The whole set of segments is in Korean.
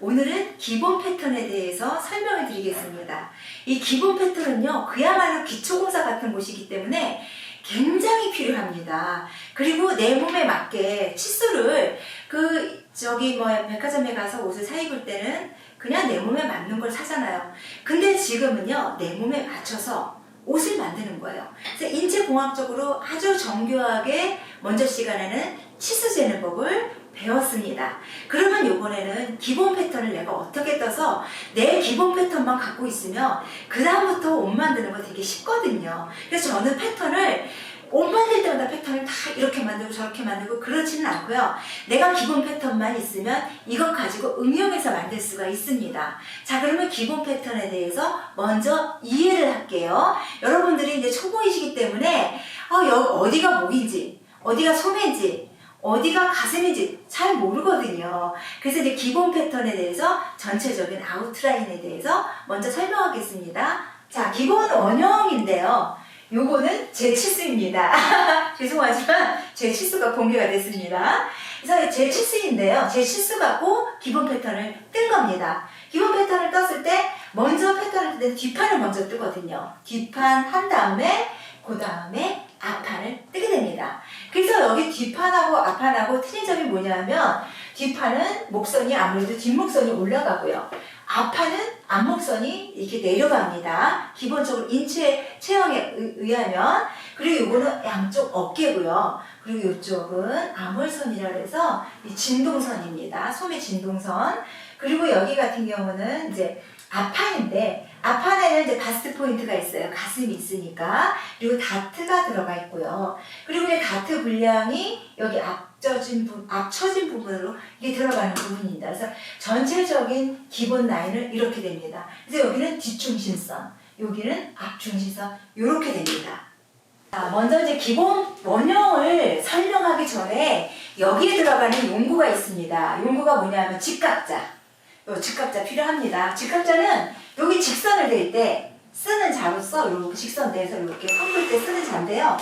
오늘은 기본 패턴에 대해서 설명을 드리겠습니다. 이 기본 패턴은요, 그야말로 기초공사 같은 곳이기 때문에 굉장히 필요합니다. 그리고 내 몸에 맞게 치수를 그 저기 뭐 백화점에 가서 옷을 사 입을 때는 그냥 내 몸에 맞는 걸 사잖아요. 근데 지금은요, 내 몸에 맞춰서 옷을 만드는 거예요. 그래서 인체공학적으로 아주 정교하게 먼저 시간에는 치수 재는 법을 배웠습니다. 그러면 이번에는 기본 패턴을 내가 어떻게 떠서 내 기본 패턴만 갖고 있으면 그 다음부터 옷 만드는 거 되게 쉽거든요. 그래서 저는 패턴을 옷 만들 때마다 패턴을 다 이렇게 만들고 저렇게 만들고 그렇지는 않고요. 내가 기본 패턴만 있으면 이것 가지고 응용해서 만들 수가 있습니다. 자, 그러면 기본 패턴에 대해서 먼저 이해를 할게요. 여러분들이 이제 초보이시기 때문에 어, 어디가 목인지, 어디가 소매인지, 어디가 가슴인지 잘 모르거든요. 그래서 이제 기본 패턴에 대해서 전체적인 아웃라인에 대해서 먼저 설명하겠습니다. 자, 기본 원형인데요. 요거는 제 치수입니다. 죄송하지만 제 치수가 공개가 됐습니다. 그래서 제 치수인데요. 제 치수 갖고 기본 패턴을 뜬 겁니다. 기본 패턴을 떴을 때 먼저 패턴을 뜰때 뒷판을 먼저 뜨거든요. 뒷판 한 다음에 그 다음에 앞판을 뜨게 됩니다. 그래서 여기 뒷판하고 앞판하고 틀린 점이 뭐냐면 뒷판은 목선이 아무래도 뒷목선이 올라가고요. 앞판은 앞목선이 이렇게 내려갑니다. 기본적으로 인체 체형에 의- 의하면 그리고 이거는 양쪽 어깨고요. 그리고 이쪽은 암홀선이라 이 진동선입니다. 소매 진동선. 그리고 여기 같은 경우는 이제 앞판인데 앞판에는 이제 바스트 포인트가 있어요. 가슴이 있으니까. 그리고 다트가 들어가 있고요. 그리고 이제 다트 분량이 여기 앞져진 부, 앞쳐진 부분으로 이게 들어가는 부분입니다. 그래서 전체적인 기본 라인을 이렇게 됩니다. 그래서 여기는 뒷중심선, 여기는 앞중심선 이렇게 됩니다. 자, 먼저 이제 기본 원형을 설명하기 전에 여기에 들어가는 용구가 있습니다. 용구가 뭐냐면 직각자. 요 직각자 필요합니다. 직각자는 여기 직선을 댈때 쓰는 자로서 이렇게 직선 내서 이렇게 섞을 때 쓰는 자인데요.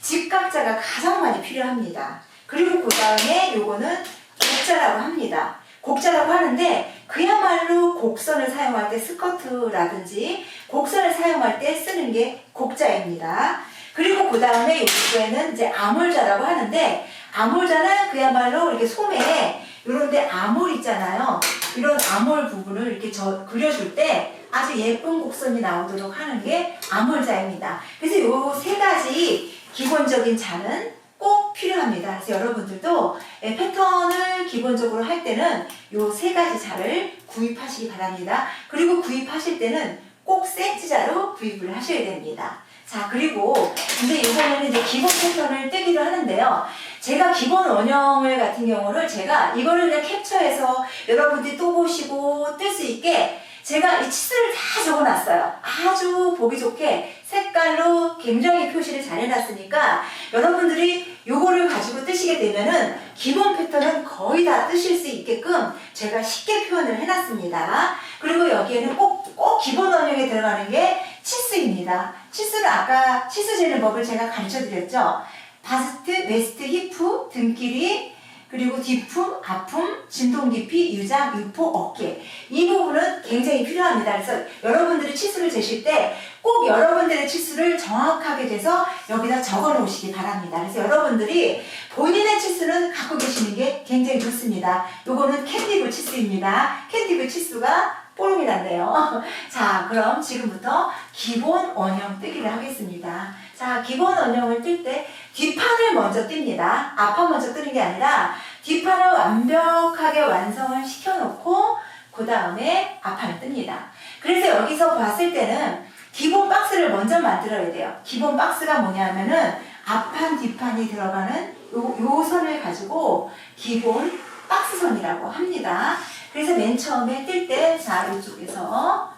직각자가 가장 많이 필요합니다. 그리고 그 다음에 요거는 곡자라고 합니다. 곡자라고 하는데 그야말로 곡선을 사용할 때 스커트라든지 곡선을 사용할 때 쓰는 게 곡자입니다. 그리고 그 다음에 요거에는 이제 암홀자라고 하는데 암홀자는 그야말로 이렇게 소매에 이런데 암홀 있잖아요. 이런 암홀 부분을 이렇게 저 그려줄 때 아주 예쁜 곡선이 나오도록 하는 게 암홀자입니다. 그래서 요세 가지 기본적인 자는 꼭 필요합니다. 그래서 여러분들도 예, 패턴을 기본적으로 할 때는 요세 가지 자를 구입하시기 바랍니다. 그리고 구입하실 때는 꼭 세트자로 구입을 하셔야 됩니다. 자, 그리고 이제 이번에는 이제 기본 패턴을 뜨기도 하는데요. 제가 기본 원형을 같은 경우를 제가 이거를 그냥 캡처해서 여러분들이 또 보시고 뜰 수 있게 제가 이 치수를 다 적어놨어요. 아주 보기 좋게 색깔로 굉장히 표시를 잘 해놨으니까 여러분들이 요거를 가지고 뜨시게 되면은 기본 패턴은 거의 다 뜨실 수 있게끔 제가 쉽게 표현을 해놨습니다. 그리고 여기에는 꼭, 꼭 기본 원형에 들어가는 게 치수입니다. 치수는 아까 치수 재는 법을 제가 가르쳐 드렸죠. 바스트, 웨스트, 히프, 등 길이, 그리고 뒷품, 앞품, 진동 깊이, 유장, 유포, 어깨. 이 부분은 굉장히 필요합니다. 그래서 여러분들이 치수를 재실 때 꼭 여러분들의 치수를 정확하게 돼서 여기다 적어 놓으시기 바랍니다. 그래서 여러분들이 본인의 치수는 갖고 계시는 게 굉장히 좋습니다. 요거는 캔디브 치수입니다. 캔디브 치수가 뽀록이 났네요. 자, 그럼 지금부터 기본 원형 뜨기를 하겠습니다. 자, 기본 원형을 뜰 때 뒷판을 먼저 띱니다. 앞판 먼저 뜨는 게 아니라 뒷판을 완벽하게 완성을 시켜놓고 그 다음에 앞판을 뜹니다. 그래서 여기서 봤을 때는 기본 박스를 먼저 만들어야 돼요. 기본 박스가 뭐냐면은 앞판, 뒷판이 들어가는 요, 요 선을 가지고 기본 박스선이라고 합니다. 그래서 맨 처음에 뜰 때, 자, 이쪽에서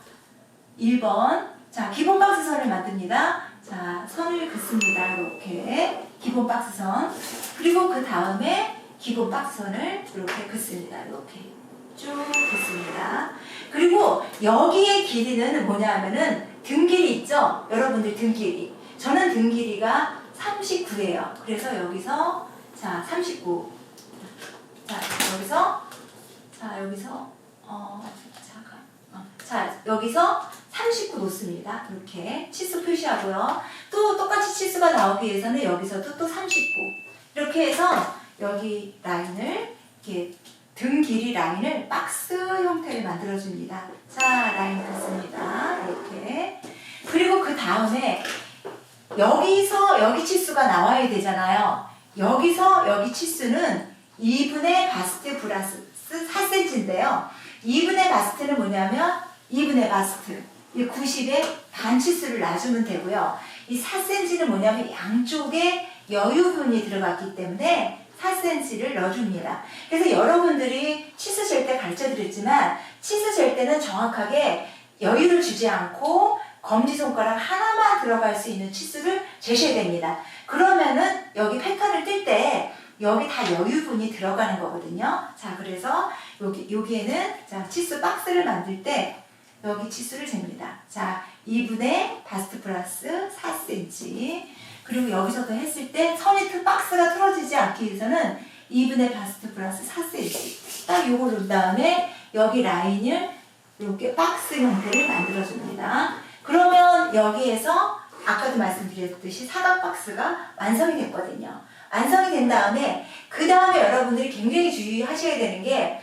1번. 자, 기본 박스선을 만듭니다. 자, 선을 긋습니다. 이렇게. 기본 박스선. 그리고 그 다음에 기본 박스선을 이렇게 긋습니다. 이렇게. 쭉 긋습니다. 그리고 여기의 길이는 뭐냐 하면은 등 길이 있죠? 여러분들 등 길이. 저는 등 길이가 39예요. 그래서 여기서, 자, 39. 자, 여기서, 자, 여기서 어, 잠깐. 어, 자, 여기서 39 놓습니다. 이렇게 치수 표시하고요. 또 똑같이 치수가 나오기 위해서는 여기서도 또 39. 이렇게 해서 여기 라인을 이렇게 등 길이 라인을 박스 형태를 만들어줍니다. 자, 라인 됐습니다. 이렇게. 그리고 그 다음에 여기서 여기 치수가 나와야 되잖아요. 여기서 여기 치수는 2분의 바스트 플러스 4cm인데요. 2분의 바스트는 뭐냐면 2분의 바스트. 이 90에 반 치수를 놔주면 되고요. 이 4cm는 뭐냐면 양쪽에 여유분이 들어갔기 때문에 4cm를 넣어줍니다. 그래서 여러분들이 치수 잴 때 가르쳐 드렸지만 치수 잴 때는 정확하게 여유를 주지 않고 검지손가락 하나만 들어갈 수 있는 치수를 재셔야 됩니다. 그러면은 여기 패턴을 뜰 때 여기 다 여유분이 들어가는 거거든요. 자, 그래서 여기, 여기에는 자, 치수 박스를 만들 때 여기 치수를 잽니다. 자, 2분의 바스트 플러스 4cm. 그리고 여기서도 했을 때 선이 틀 박스가 틀어지지 않기 위해서는 2분의 바스트 플러스 4cm. 딱 요걸 놓은 다음에 여기 라인을 이렇게 박스 형태를 만들어줍니다. 그러면 여기에서 아까도 말씀드렸듯이 사각 박스가 완성이 됐거든요. 완성이 된 다음에 그 다음에 여러분들이 굉장히 주의하셔야 되는 게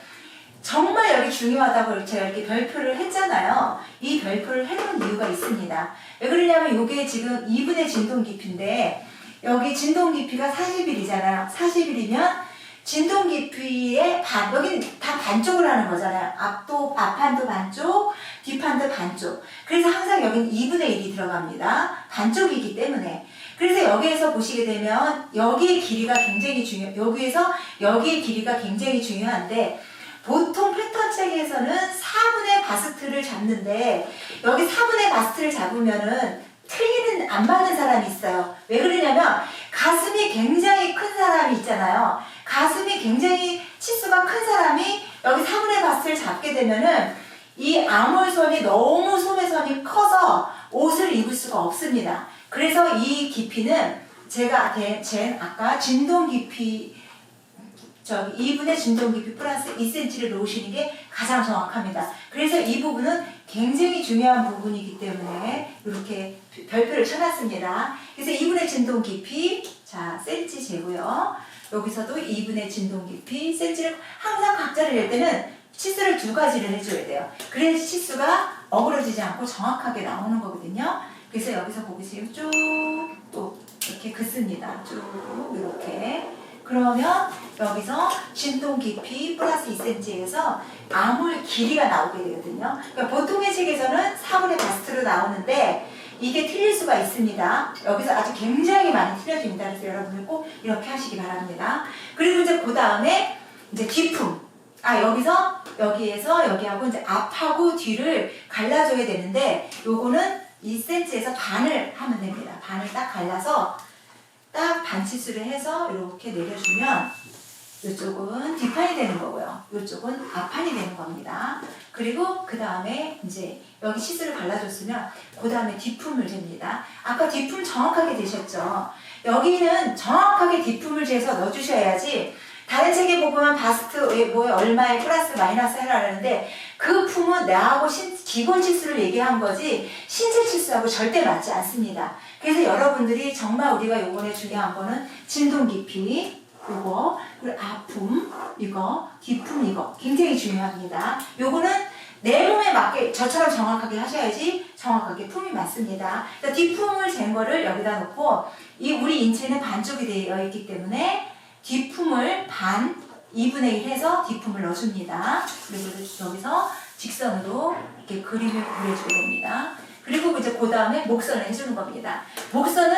정말 여기 중요하다고 제가 이렇게 별표를 했잖아요. 이 별표를 해놓은 이유가 있습니다. 왜 그러냐면 이게 지금 2분의 진동 깊이인데 여기 진동 깊이가 40일이잖아요. 40일이면 진동 깊이의 반, 여긴 다 반쪽을 하는 거잖아요. 앞도, 앞판도 반쪽, 뒷판도 반쪽. 그래서 항상 여긴 2분의 1이 들어갑니다. 반쪽이기 때문에. 그래서 여기에서 보시게 되면 여기의 길이가 굉장히 중요, 여기에서 여기의 길이가 굉장히 중요한데 보통 패턴 책에서는 4분의 바스트를 잡는데 여기 4분의 바스트를 잡으면은 틀리는 안 맞는 사람이 있어요. 왜 그러냐면 가슴이 굉장히 큰 사람이 있잖아요. 가슴이 굉장히 치수가 큰 사람이 여기 4분의 바스트를 잡게 되면은 이 아몰선이 너무 소매선이 커서 옷을 입을 수가 없습니다. 그래서 이 깊이는 제가 대- 잰 아까 진동 깊이 저기 2분의 진동 깊이 플러스 2cm를 놓으시는 게 가장 정확합니다. 그래서 이 부분은 굉장히 중요한 부분이기 때문에 이렇게 별표를 쳐놨습니다. 그래서 2분의 진동 깊이 자 cm 재고요. 여기서도 2분의 진동 깊이 cm를 항상 각자를 낼 때는 치수를 두 가지를 해줘야 돼요. 그래야지 치수가 어그러지지 않고 정확하게 나오는 거거든요. 그래서 여기서 보세요. 쭉또 이렇게 긋습니다. 쭉 이렇게. 그러면 여기서 진동 깊이 플러스 2cm에서 아물 길이가 나오게 되거든요. 그러니까 보통의 책에서는 4분의 바스트로 나오는데 이게 틀릴 수가 있습니다. 여기서 아주 굉장히 많이 틀려집니다. 그래서 여러분들 꼭 이렇게 하시기 바랍니다. 그리고 이제 그 다음에 이제 뒤품. 아 여기서 여기에서 여기하고 이제 앞하고 뒤를 갈라줘야 되는데 요거는 2cm에서 반을 하면 됩니다. 반을 딱 갈라서 딱 반치수를 해서 이렇게 내려주면 이쪽은 뒷판이 되는 거고요. 이쪽은 앞판이 되는 겁니다. 그리고 그 다음에 이제 여기 치수를 발라줬으면 그 다음에 뒷품을 잽니다. 아까 뒷품 정확하게 되셨죠? 여기는 정확하게 뒷품을 재서 넣어주셔야지 다른 책에 보면 바스트 뭐에 얼마에 플러스 마이너스 해라는데 그 품은 나하고 신- 기본 치수를 얘기한 거지 신체 치수하고 절대 맞지 않습니다. 그래서 여러분들이 정말 우리가 요번에 중요한 거는 진동 깊이 요거 그리고 아픔 이거 뒷품 이거 굉장히 중요합니다. 요거는 내 몸에 맞게 저처럼 정확하게 하셔야지 정확하게 품이 맞습니다. 그러니까 뒷품을 잰 거를 여기다 놓고 이 우리 인체는 반쪽이 되어 있기 때문에 뒷품을 반 2분의 1 해서 뒷품을 넣어줍니다. 그리고 여기서 직선으로 이렇게 그림을 그려주게 됩니다. 그리고 이제 그 다음에 목선을 해주는 겁니다. 목선은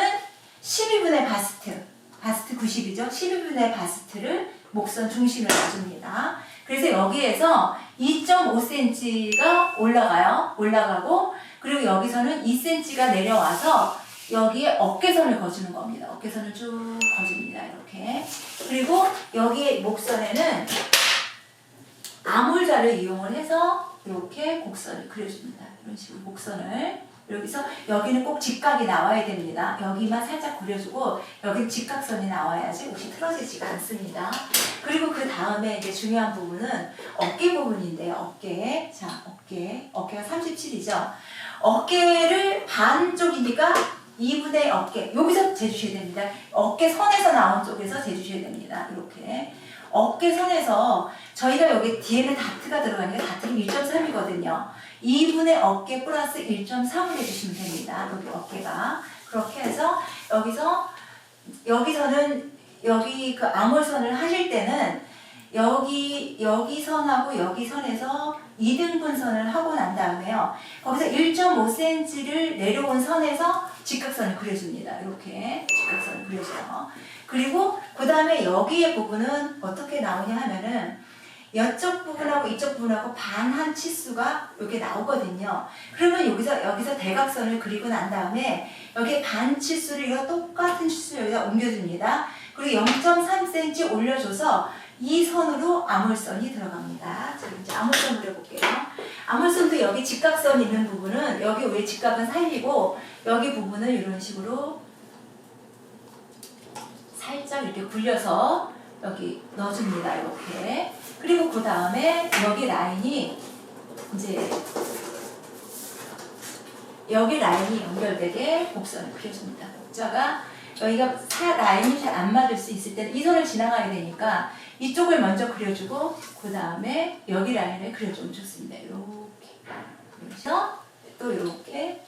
12분의 바스트, 바스트 90이죠. 12분의 바스트를 목선 중심에 놔줍니다. 그래서 여기에서 2.5cm가 올라가요. 올라가고 그리고 여기서는 2cm가 내려와서 여기에 어깨선을 거주는 겁니다. 어깨선을 쭉 거줍니다. 이렇게. 그리고 여기 목선에는 아몰자를 이용을 해서 이렇게 곡선을 그려줍니다. 이런 식으로 곡선을 여기서 여기는 꼭 직각이 나와야 됩니다. 여기만 살짝 그려주고 여기 직각선이 나와야지 옷이 틀어지지가 않습니다. 그리고 그 다음에 이제 중요한 부분은 어깨 부분인데요. 어깨. 자, 어깨. 어깨가 37이죠. 어깨를 반쪽이니까 2분의 어깨. 여기서 재주셔야 됩니다. 어깨 선에서 나온 쪽에서 재주셔야 됩니다. 이렇게. 어깨 선에서 저희가 여기 뒤에는 다트가 들어가니까 다트는 1.3이거든요. 2분의 어깨 플러스 1.3을 해주시면 됩니다. 여기 어깨가. 그렇게 해서 여기서 여기서는 여기 그 암홀선을 하실 때는 여기 여기 선하고 여기 선에서 2등 분선을 하고 난 다음에요. 거기서 1.5cm를 내려온 선에서 직각선을 그려줍니다. 이렇게 직각선을 그려줘요. 그리고 그 다음에 여기의 부분은 어떻게 나오냐 하면은 이쪽 부분하고 이쪽 부분하고 반한 치수가 이렇게 나오거든요. 그러면 여기서 여기서 대각선을 그리고 난 다음에 여기 반 치수를 이거 똑같은 치수 여기다 옮겨줍니다. 그리고 0.3cm 올려줘서 이 선으로 암홀선이 들어갑니다. 자, 이제 암홀선 그려볼게요. 암홀선도 여기 직각선 있는 부분은 여기 왜 직각은 살리고 여기 부분은 이런 식으로 살짝 이렇게 굴려서 여기 넣어줍니다. 이렇게. 그리고 그 다음에 여기 라인이 이제 여기 라인이 연결되게 곡선을 그려줍니다. 곡자가 여기가 사 라인이 잘 안 맞을 수 있을 때는 이 선을 지나가야 되니까 이쪽을 먼저 그려주고 그 다음에 여기 라인을 그려주면 좋습니다. 이렇게 그래서 또 이렇게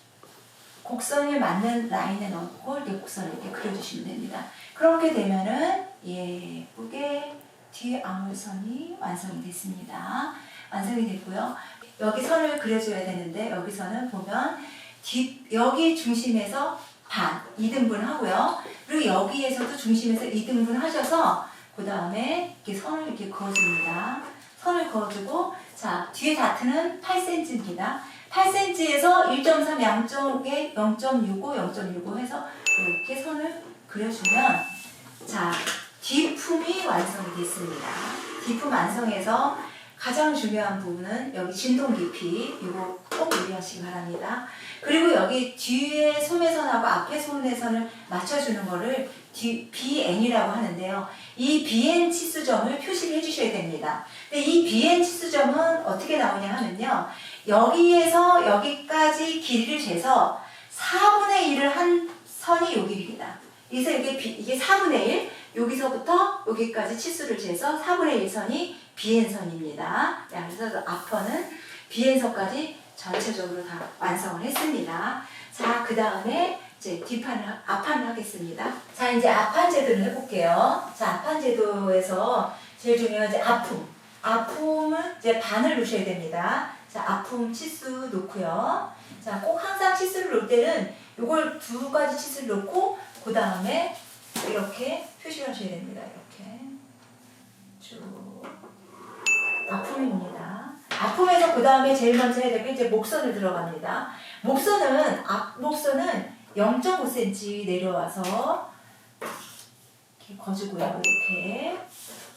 곡선에 맞는 라인에 넣고 이렇게 곡선을 이렇게 그려주시면 됩니다. 그렇게 되면은 예쁘게 뒤에 암홀선이 완성이 됐습니다. 완성이 됐고요. 여기 선을 그려줘야 되는데 여기서는 보면 뒷 여기 중심에서 반 2등분 하고요. 그리고 여기에서도 중심에서 2등분 하셔서 그 다음에 이렇게 선을 이렇게 그어줍니다. 선을 그어주고 자 뒤에 다트는 8cm입니다. 8cm에서 1.3 양쪽에 0.65, 0.65 해서 이렇게 선을 그려주면 자 뒷품이 완성이 됐습니다. 뒷품 완성해서 가장 중요한 부분은 여기 진동 깊이 이거 꼭 유의하시기 바랍니다. 그리고 여기 뒤에 소매선하고 앞에 소매선을 맞춰주는 거를 뒤, BN이라고 하는데요. 이 BN 치수점을 표시를 해주셔야 됩니다. 근데 이 BN 치수점은 어떻게 나오냐 하면요. 여기에서 여기까지 길이를 재서 4분의 1을 한 선이 여기입니다. 그래서 이게, 비, 이게 4분의 1, 여기서부터 여기까지 치수를 재서 4분의 1선이 비엔선입니다. 야, 그래서 앞선은 비엔선까지 전체적으로 다 완성을 했습니다. 자, 그 다음에 이제 뒷판을, 앞판을 하겠습니다. 자, 이제 앞판 제도를 해볼게요. 자, 앞판 제도에서 제일 중요한 이제 아픔. 아픔은 이제 반을 놓으셔야 됩니다. 자, 아픔 치수 놓고요. 자, 꼭 항상 치수를 놓을 때는 이걸 두 가지 치수를 놓고, 그 다음에 이렇게 표시를 하셔야 됩니다. 이렇게. 쭉. 아픔입니다. 아픔에서 그 다음에 제일 먼저 해야 될 게 이제 목선을 들어갑니다. 목선은 앞 목선은 0.5cm 내려와서 이렇게 거주고요. 이렇게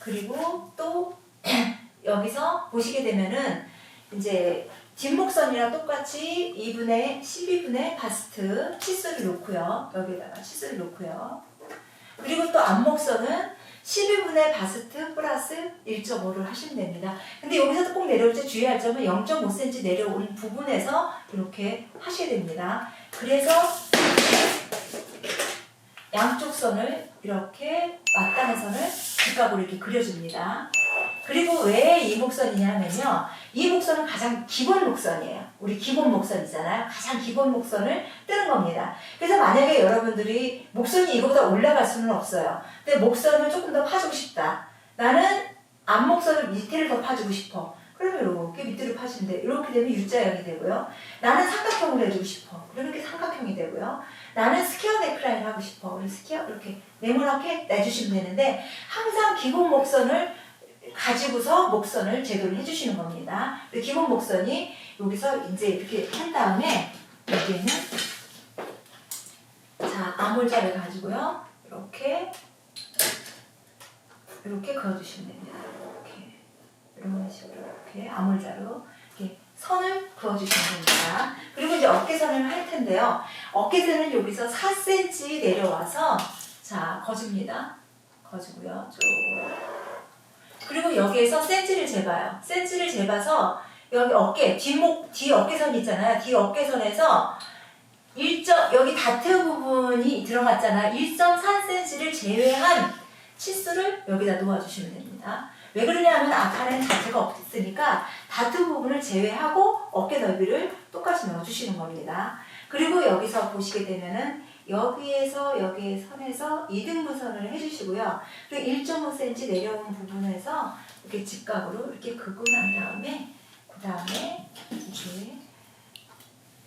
그리고 또 여기서 보시게 되면은 이제 뒷목선이랑 똑같이 2분의 12분의 바스트 치수를 놓고요. 여기다가 치수를 놓고요. 그리고 또 앞목선은 12분의 바스트 플러스 1.5를 하시면 됩니다. 근데 여기서 꼭 내려올 때 주의할 점은 0.5cm 내려온 부분에서 이렇게 하셔야 됩니다. 그래서 양쪽 선을 이렇게 맞닿은 선을 직각으로 이렇게 그려줍니다. 그리고 왜 이 목선이냐면요. 이 목선은 가장 기본 목선이에요. 우리 기본 목선이잖아요. 가장 기본 목선을 뜨는 겁니다. 그래서 만약에 여러분들이 목선이 이거보다 올라갈 수는 없어요. 근데 목선을 조금 더 파주고 싶다. 나는 앞목선을 밑에를 더 파주고 싶어. 그러면 이렇게 밑으로 파시는데 이렇게 되면 U자형이 되고요. 나는 삼각형을 해주고 싶어. 그러면 이렇게 삼각형이 되고요. 나는 스퀘어 네크라인 하고 싶어. 그럼 스퀘어 이렇게 네모나게 내주시면 되는데 항상 기본 목선을 가지고서 목선을 제도를 해주시는 겁니다. 기본 목선이 여기서 이제 이렇게 한 다음에 여기에는 자 암홀자를 가지고요. 이렇게 이렇게 그어주시면 됩니다. 이렇게 이런 식으로 이렇게 암홀자로 이렇게 선을 그어주시면 됩니다. 그리고 이제 어깨선을 할 텐데요. 어깨선은 여기서 4cm 내려와서 자 거줍니다. 거주고요. 쭉. 그리고 여기에서 센치를 재봐요. 센치를 재봐서 여기 어깨 뒷목 뒤 어깨선 있잖아요. 뒤 어깨선에서 1점 여기 다트 부분이 들어갔잖아요. 1.4cm를 제외한 치수를 여기다 놓아주시면 됩니다. 왜 그러냐면 아까는 다트가 없으니까 다트 부분을 제외하고 어깨 넓이를 똑같이 넣어주시는 겁니다. 그리고 여기서 보시게 되면은 여기에서 여기 선에서 2등분선을 해주시고요. 그리고 1.5cm 내려온 부분에서 이렇게 직각으로 이렇게 긋고 난 다음에 그 다음에 이렇게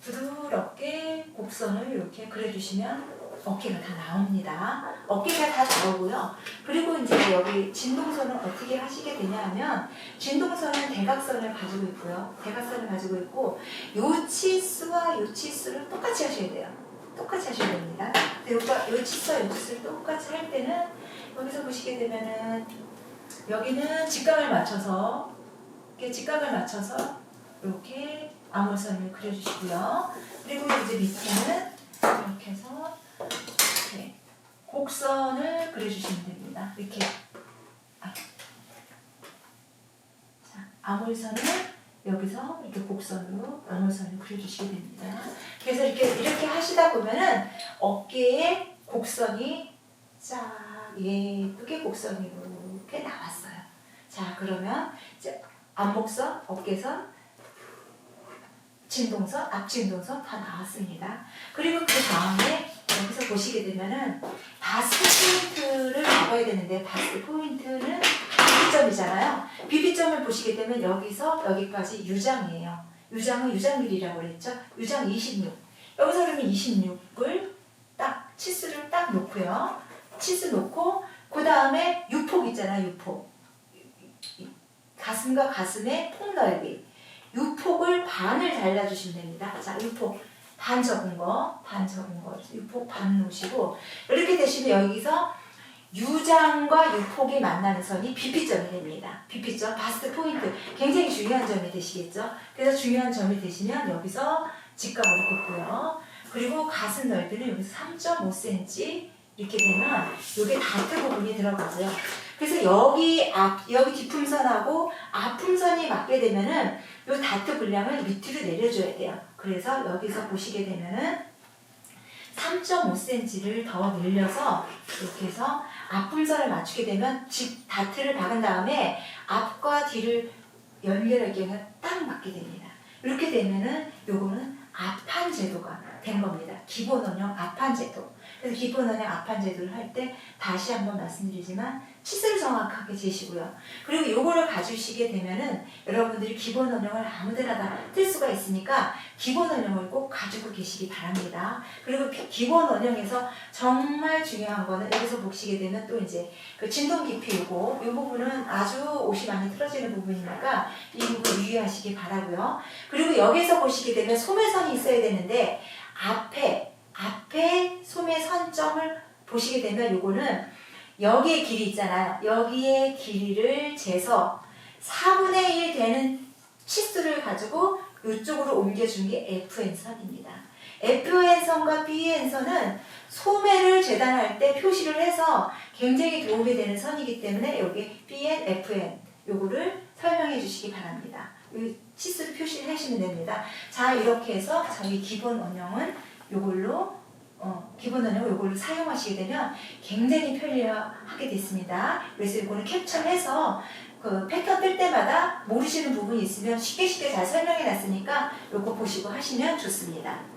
부드럽게 곡선을 이렇게 그려주시면 어깨가 다 나옵니다. 어깨가 다 나오고요. 그리고 이제 여기 진동선은 어떻게 하시게 되냐면 진동선은 대각선을 가지고 있고요. 대각선을 가지고 있고 요 치수와 요 치수를 똑같이 하셔야 돼요. 똑같이 하셔야 됩니다. 근데 요 요 치수를 똑같이 할 때는 여기서 보시게 되면은 여기는 직각을 맞춰서 이렇게 직각을 맞춰서 이렇게 암홀선을 그려주시고요. 그리고 이제 밑에는 이렇게 해서 이렇게 곡선을 그려주시면 됩니다. 이렇게 아. 자, 암홀선을 여기서 이렇게 곡선으로 암홀선을 그려주시게 됩니다. 그래서 이렇게 이렇게 하시다 보면은 어깨에 곡선이 쫙 예쁘게 곡선이 이렇게 나왔어요. 자 그러면 이제 앞목선, 어깨선, 진동선, 앞진동선 다 나왔습니다. 그리고 그 다음에 여기서 보시게 되면은 바스트 포인트를 잡아야 되는데 바스트 포인트는 비비점이잖아요. 비비점을 보시게 되면 여기서 여기까지 유장이에요. 유장은 유장밀이라고 그랬죠. 유장 26. 여기서 그러면 26을 딱 치수를 딱 놓고요. 치수 놓고 그 다음에 유폭 있잖아요. 유폭. 가슴과 가슴의 폭 넓이. 유폭을 반을 잘라주시면 됩니다. 자, 유폭 반 적은 거, 반 적은 거, 유폭 반 놓으시고 이렇게 되시면 여기서 유장과 유폭이 만나는 선이 비피점이 됩니다. 비피점, 바스트 포인트 굉장히 중요한 점이 되시겠죠. 그래서 중요한 점이 되시면 여기서 직각으로 긋고요. 그리고 가슴 넓이는 여기서 3.5cm 이렇게 되면 이게 다트 부분이 들어가고요. 그래서 여기 앞 여기 뒷품선하고 앞품선이 맞게 되면은 이 다트 분량을 밑으로 내려줘야 돼요. 그래서 여기서 보시게 되면은 3.5cm를 더 늘려서 이렇게 해서 앞품선을 맞추게 되면 집 다트를 박은 다음에 앞과 뒤를 연결하기가 딱 맞게 됩니다. 이렇게 되면은 요거는 앞판 제도가 된 겁니다. 기본 원형 앞판 제도. 그래서 기본 원형 앞판 제도를 할 때 다시 한번 말씀드리지만 치수를 정확하게 재시고요. 그리고 요거를 가주시게 되면은 여러분들이 기본 원형을 아무데나 다틀 수가 있으니까 기본 원형을 꼭 가지고 계시기 바랍니다. 그리고 기- 기본 원형에서 정말 중요한 거는 여기서 보시게 되면 또 이제 그 진동 깊이 요거 이 부분은 아주 옷이 많이 틀어지는 부분이니까 이 부분 유의하시기 바라고요. 그리고 여기서 보시게 되면 소매선이 있어야 되는데 앞에 앞에 소매 선점을 보시게 되면 요거는 여기에 길이 있잖아요. 여기에 길이를 재서 4분의 1 되는 치수를 가지고 이쪽으로 옮겨준 게 FN 선입니다. FN 선과 BN 선은 소매를 재단할 때 표시를 해서 굉장히 도움이 되는 선이기 때문에 여기 BN, FN 요거를 설명해 주시기 바랍니다. 이 치수를 표시를 하시면 됩니다. 자 이렇게 해서 저희 기본 원형은 요걸로 어, 기본 원형을 요걸로 사용하시게 되면 굉장히 편리하게 됐습니다. 그래서 이거는 캡처해서 그 패턴 뜰 때마다 모르시는 부분이 있으면 쉽게 쉽게 잘 설명해 놨으니까 요거 보시고 하시면 좋습니다.